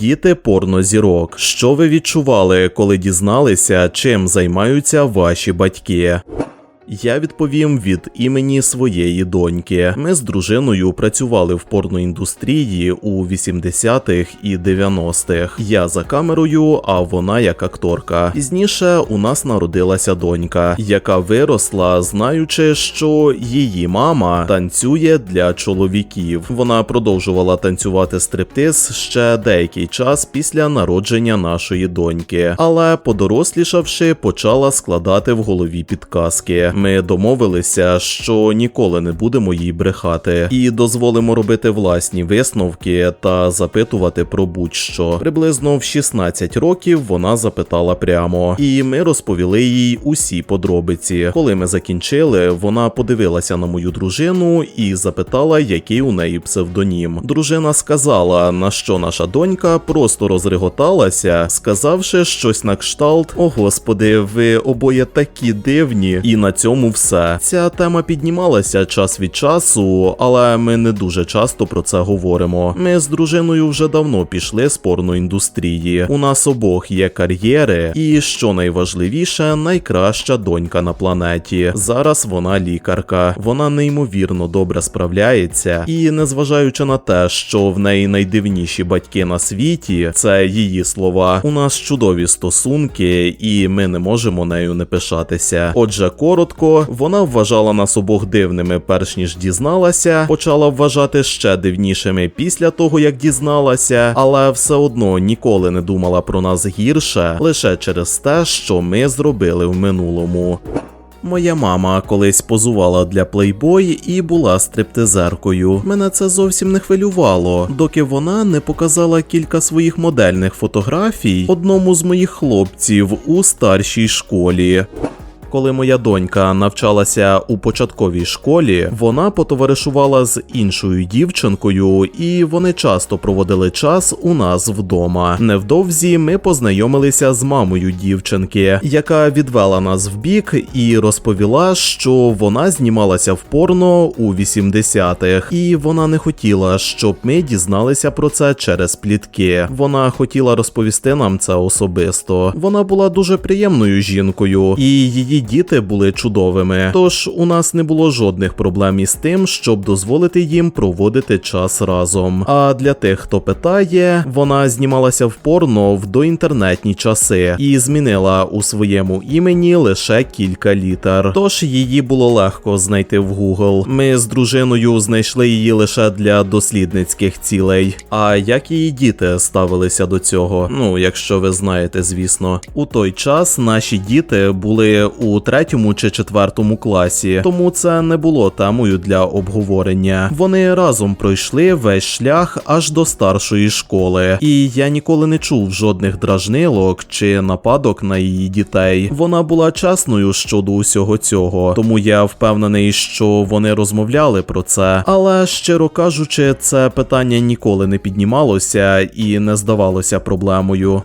Діти порнозірок. Що ви відчували, коли дізналися, чим займаються ваші батьки? Я відповім від імені своєї доньки. Ми з дружиною працювали в порноіндустрії у 80-х і 90-х. Я за камерою, а вона як акторка. Пізніше у нас народилася донька, яка виросла, знаючи, що її мама танцює для чоловіків. Вона продовжувала танцювати стриптиз ще деякий час після народження нашої доньки, але подорослішавши, почала складати в голові підказки. Ми домовилися, що ніколи не будемо їй брехати, і дозволимо робити власні висновки та запитувати про будь-що. Приблизно в 16 років вона запитала прямо, і ми розповіли їй усі подробиці. Коли ми закінчили, вона подивилася на мою дружину і запитала, який у неї псевдонім. Дружина сказала, на що наша донька просто розреготалася, сказавши щось на кшталт: О господи, ви обоє такі дивні, і на цьому все. Ця тема піднімалася час від часу, але ми не дуже часто про це говоримо. Ми з дружиною вже давно пішли з порноіндустрії. У нас обох є кар'єри, і що найважливіше, найкраща донька на планеті. Зараз вона лікарка. Вона неймовірно добре справляється, і незважаючи на те, що в неї найдивніші батьки на світі, це її слова. У нас чудові стосунки, і ми не можемо нею не пишатися. Отже, коротко, вона вважала нас обох дивними, перш ніж дізналася, почала вважати ще дивнішими після того, як дізналася, але все одно ніколи не думала про нас гірше лише через те, що ми зробили в минулому. Моя мама колись позувала для Playboy і була стриптизеркою. Мене це зовсім не хвилювало, доки вона не показала кілька своїх модельних фотографій одному з моїх хлопців у старшій школі. Коли моя донька навчалася у початковій школі, вона потоваришувала з іншою дівчинкою, і вони часто проводили час у нас вдома. Невдовзі ми познайомилися з мамою дівчинки, яка відвела нас в бік і розповіла, що вона знімалася в порно у 80-х, і вона не хотіла, щоб ми дізналися про це через плітки. Вона хотіла розповісти нам це особисто. Вона була дуже приємною жінкою, і її діти були чудовими. Тож у нас не було жодних проблем із тим, щоб дозволити їм проводити час разом. А для тих, хто питає, вона знімалася в порно в доінтернетні часи і змінила у своєму імені лише кілька літер. Тож її було легко знайти в Google. Ми з дружиною знайшли її лише для дослідницьких цілей. А як її діти ставилися до цього? Ну, якщо ви знаєте, звісно, у той час наші діти були у третьому чи четвертому класі, тому це не було темою для обговорення. Вони разом пройшли весь шлях аж до старшої школи, і я ніколи не чув жодних дражнилок чи нападок на її дітей. Вона була чесною щодо усього цього, тому я впевнений, що вони розмовляли про це. Але щиро кажучи, це питання ніколи не піднімалося і не здавалося проблемою.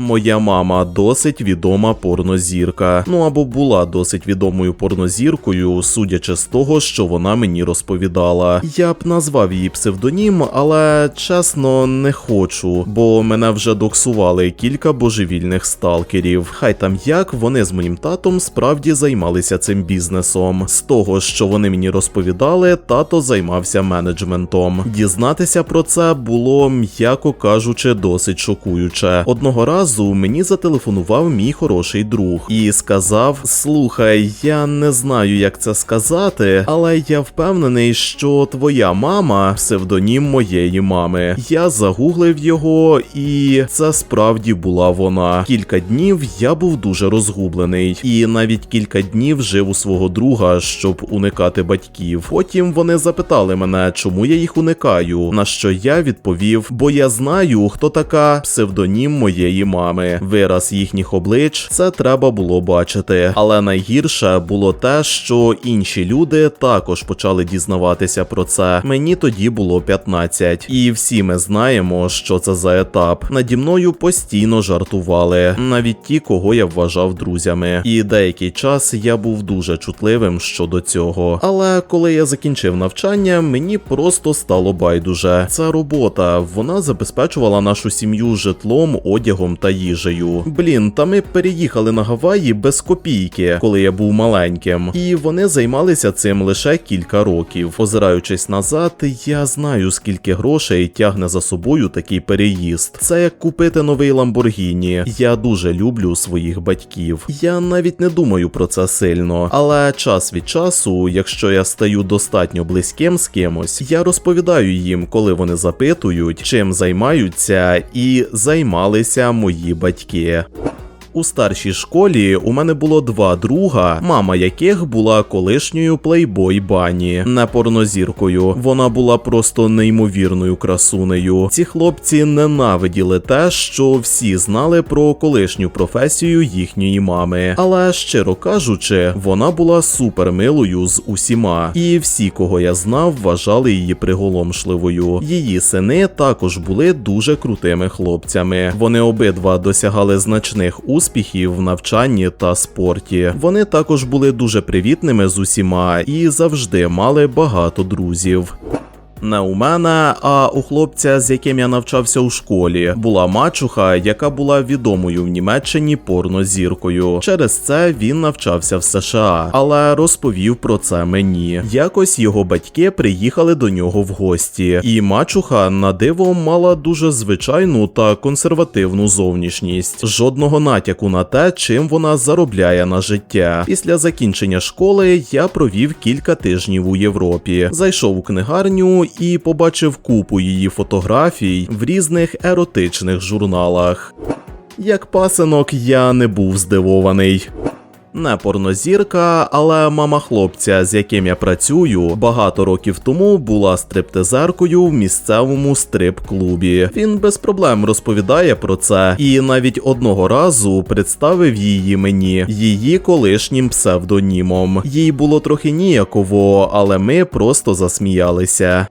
Моя мама досить відома порнозірка. Ну або була досить відомою порнозіркою, судячи з того, що вона мені розповідала. Я б назвав її псевдонім, але чесно не хочу, бо мене вже доксували кілька божевільних сталкерів. Хай там як вони з моїм татом справді займалися цим бізнесом. З того, що вони мені розповідали, тато займався менеджментом. Дізнатися про це було, м'яко кажучи, досить шокуюче. Одного разу разу мені зателефонував мій хороший друг і сказав: Слухай, я не знаю, як це сказати, але я впевнений, що твоя мама псевдонім моєї мами. Я загуглив його, і це справді була вона. Кілька днів я був дуже розгублений, і навіть кілька днів жив у свого друга, щоб уникати батьків. Потім вони запитали мене, чому я їх уникаю. На що я відповів: бо я знаю, хто така псевдонім моєї мами мами. Вираз їхніх облич це треба було бачити. Але найгірше було те, що інші люди також почали дізнаватися про це. Мені тоді було 15. І всі ми знаємо, що це за етап. Наді мною постійно жартували, навіть ті, кого я вважав друзями. І деякий час я був дуже чутливим щодо цього. Але коли я закінчив навчання, мені просто стало байдуже. Ця робота вона забезпечувала нашу сім'ю житлом, одягом та їжею. Блін, та ми переїхали на Гаваї без копійки, коли я був маленьким, і вони займалися цим лише кілька років. Озираючись назад, я знаю, скільки грошей тягне за собою такий переїзд. Це як купити новий Ламборгіні. Я дуже люблю своїх батьків. Я навіть не думаю про це сильно, але час від часу, якщо я стаю достатньо близьким з кимось, я розповідаю їм, коли вони запитують, чим займаються, і займалися мої батьки. У старшій школі у мене було два друга, мама яких була колишньою плейбой бані, не порнозіркою. Вона була просто неймовірною красунею. Ці хлопці ненавиділи те, що всі знали про колишню професію їхньої мами. Але щиро кажучи, вона була супермилою з усіма, і всі, кого я знав, вважали її приголомшливою. Її сини також були дуже крутими хлопцями. Вони обидва досягали значних успіхів в навчанні та спорті. Вони також були дуже привітними з усіма і завжди мали багато друзів. Не у мене, а у хлопця, з яким я навчався у школі, була мачуха, яка була відомою в Німеччині порнозіркою. Через це він навчався в США, але розповів про це мені. Якось його батьки приїхали до нього в гості, і мачуха на диво мала дуже звичайну та консервативну зовнішність. Жодного натяку на те, чим вона заробляє на життя. Після закінчення школи я провів кілька тижнів у Європі. Зайшов у книгарню і побачив купу її фотографій в різних еротичних журналах. Як пасинок, я не був здивований. Не порнозірка, але мама хлопця, з яким я працюю, багато років тому була стриптизеркою в місцевому стрип-клубі. Він без проблем розповідає про це, і навіть одного разу представив її мені, її колишнім псевдонімом. Їй було трохи ніяково, але ми просто засміялися.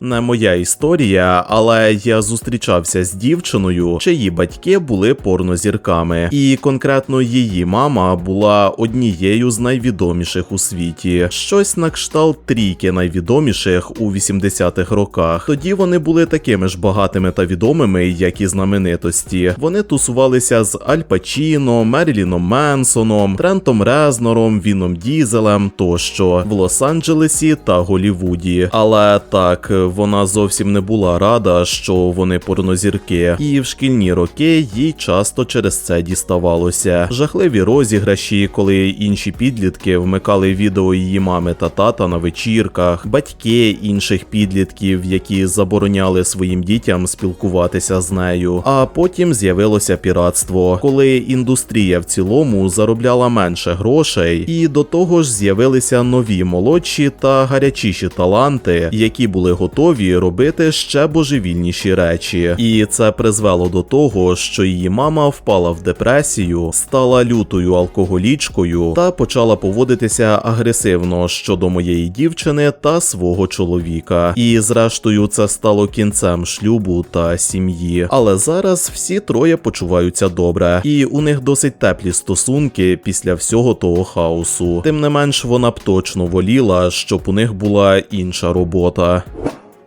Не моя історія, але я зустрічався з дівчиною, чиї батьки були порнозірками, і конкретно її мама була однією з найвідоміших у світі. Щось на кшталт трійки найвідоміших у 80-х роках. Тоді вони були такими ж багатими та відомими, як і знаменитості. Вони тусувалися з Аль Пачіно, Меріліном Менсоном, Трентом Резнором, Віном Дізелем тощо в Лос-Анджелесі та Голівуді. Але так вона зовсім не була рада, що вони порнозірки, і в шкільні роки їй часто через це діставалося. Жахливі розіграші, коли інші підлітки вмикали відео її мами та тата на вечірках, батьки інших підлітків, які забороняли своїм дітям спілкуватися з нею. А потім з'явилося піратство, коли індустрія в цілому заробляла менше грошей, і до того ж з'явилися нові молодші та гарячіші таланти, які були готові робити ще божевільніші речі. І це призвело до того, що її мама впала в депресію, стала лютою алкоголічкою та почала поводитися агресивно щодо моєї дівчини та свого чоловіка. І зрештою, це стало кінцем шлюбу та сім'ї. Але зараз всі троє почуваються добре, і у них досить теплі стосунки після всього того хаосу. Тим не менш, вона б точно воліла, щоб у них була інша робота.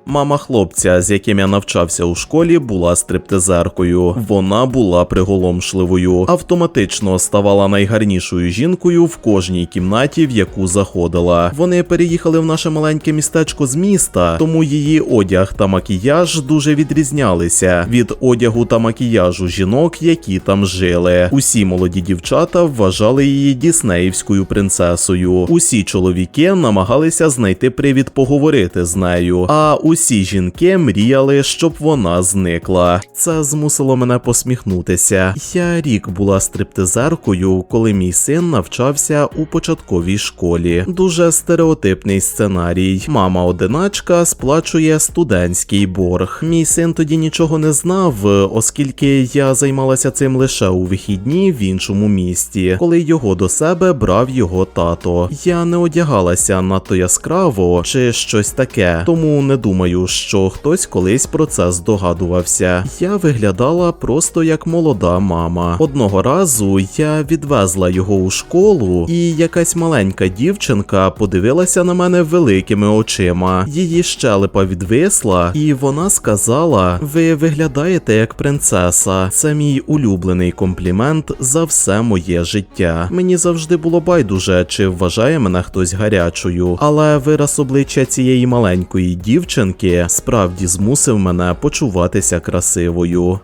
Мама хлопця, з яким я навчався у школі, була стриптизеркою. Вона була приголомшливою, автоматично ставала найгарнішою жінкою в кожній кімнаті, в яку заходила. Вони переїхали в наше маленьке містечко з міста, тому її одяг та макіяж дуже відрізнялися від одягу та макіяжу жінок, які там жили. Усі молоді дівчата вважали її діснеївською принцесою. Усі чоловіки намагалися знайти привід поговорити з нею. А усі усі жінки мріяли, щоб вона зникла. Це змусило мене посміхнутися. Я рік була стриптизеркою, коли мій син навчався у початковій школі. Дуже стереотипний сценарій. Мама одиначка сплачує студентський борг. Мій син тоді нічого не знав, оскільки я займалася цим лише у вихідні в іншому місті, коли його до себе брав його тато. Я не одягалася надто яскраво чи щось таке, тому не думаю, що хтось колись про це здогадувався. Я виглядала просто як молода мама. Одного разу я відвезла його у школу, і якась маленька дівчинка подивилася на мене великими очима. Її щелепа відвисла, і вона сказала: Ви виглядаєте як принцеса. Це мій улюблений комплімент за все моє життя. Мені завжди було байдуже, чи вважає мене хтось гарячою, але вираз обличчя цієї маленької дівчинки справді змусив мене почуватися красивою.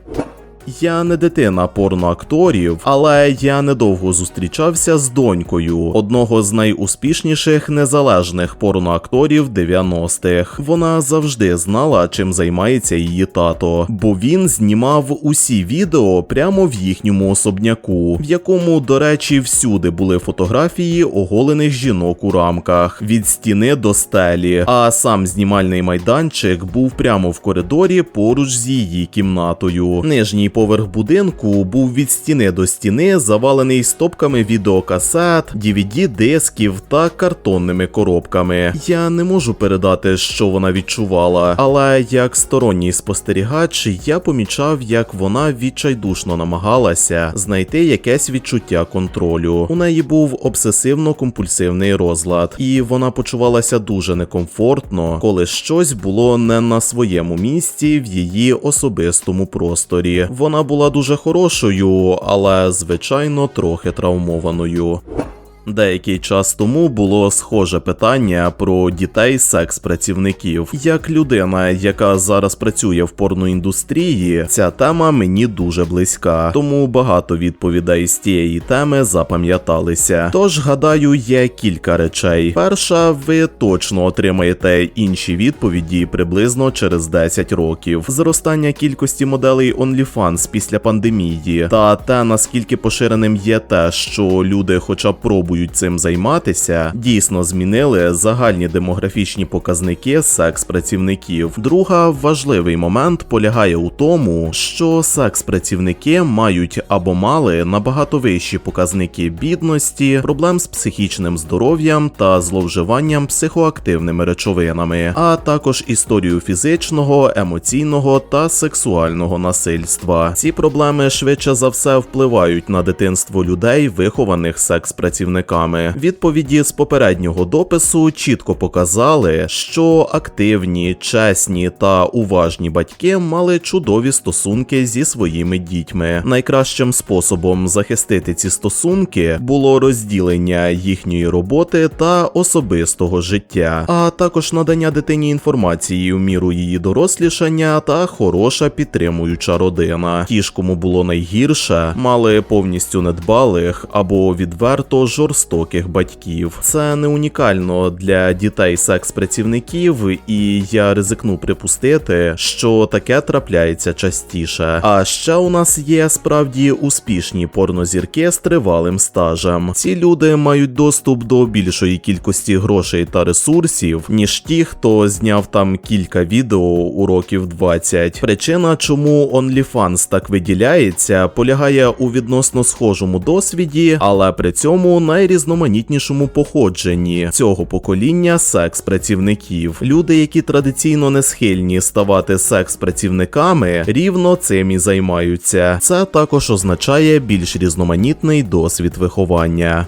Я не дитина порноакторів, але я недовго зустрічався з донькою одного з найуспішніших незалежних порноакторів 90-х. Вона завжди знала, чим займається її тато, бо він знімав усі відео прямо в їхньому особняку, в якому, до речі, всюди були фотографії оголених жінок у рамках від стіни до стелі. А сам знімальний майданчик був прямо в коридорі поруч з її кімнатою. Нижній поверх будинку був від стіни до стіни завалений стопками відеокасет, dvd дисків та картонними коробками. Я не можу передати, що вона відчувала, але як сторонній спостерігач я помічав, як вона відчайдушно намагалася знайти якесь відчуття контролю. У неї був обсесивно-компульсивний розлад, і вона почувалася дуже некомфортно, коли щось було не на своєму місці в її особистому просторі. Вона була дуже хорошою, але звичайно трохи травмованою. Деякий час тому було схоже питання про дітей секс-працівників. Як людина, яка зараз працює в порноіндустрії, ця тема мені дуже близька, тому багато відповідей з тієї теми запам'яталися. Тож, гадаю, є кілька речей. Перша, ви точно отримаєте інші відповіді приблизно через 10 років. Зростання кількості моделей OnlyFans після пандемії та те, наскільки поширеним є те, що люди, хоча б пробують цим займатися, дійсно змінили загальні демографічні показники секс-працівників. Друга важливий момент полягає у тому, що секс-працівники мають або мали набагато вищі показники бідності, проблем з психічним здоров'ям та зловживанням психоактивними речовинами, а також історію фізичного, емоційного та сексуального насильства. Ці проблеми швидше за все впливають на дитинство людей, вихованих секс-працівниками. Відповіді з попереднього допису чітко показали, що активні, чесні та уважні батьки мали чудові стосунки зі своїми дітьми. Найкращим способом захистити ці стосунки було розділення їхньої роботи та особистого життя, а також надання дитині інформації у міру її дорослішання та хороша підтримуюча родина. Ті ж, кому було найгірше, мали повністю недбалих або відверто жорстоких батьків. Це не унікально для дітей секс-працівників, і я ризикну припустити, що таке трапляється частіше. А ще у нас є справді успішні порнозірки з тривалим стажем. Ці люди мають доступ до більшої кількості грошей та ресурсів, ніж ті, хто зняв там кілька відео у років 20. Причина, чому OnlyFans так виділяється, полягає у відносно схожому досвіді, але при цьому найрізноманітнішому походженні цього покоління секс-працівників. Люди, які традиційно не схильні ставати секс-працівниками, рівно цим і займаються. Це також означає більш різноманітний досвід виховання.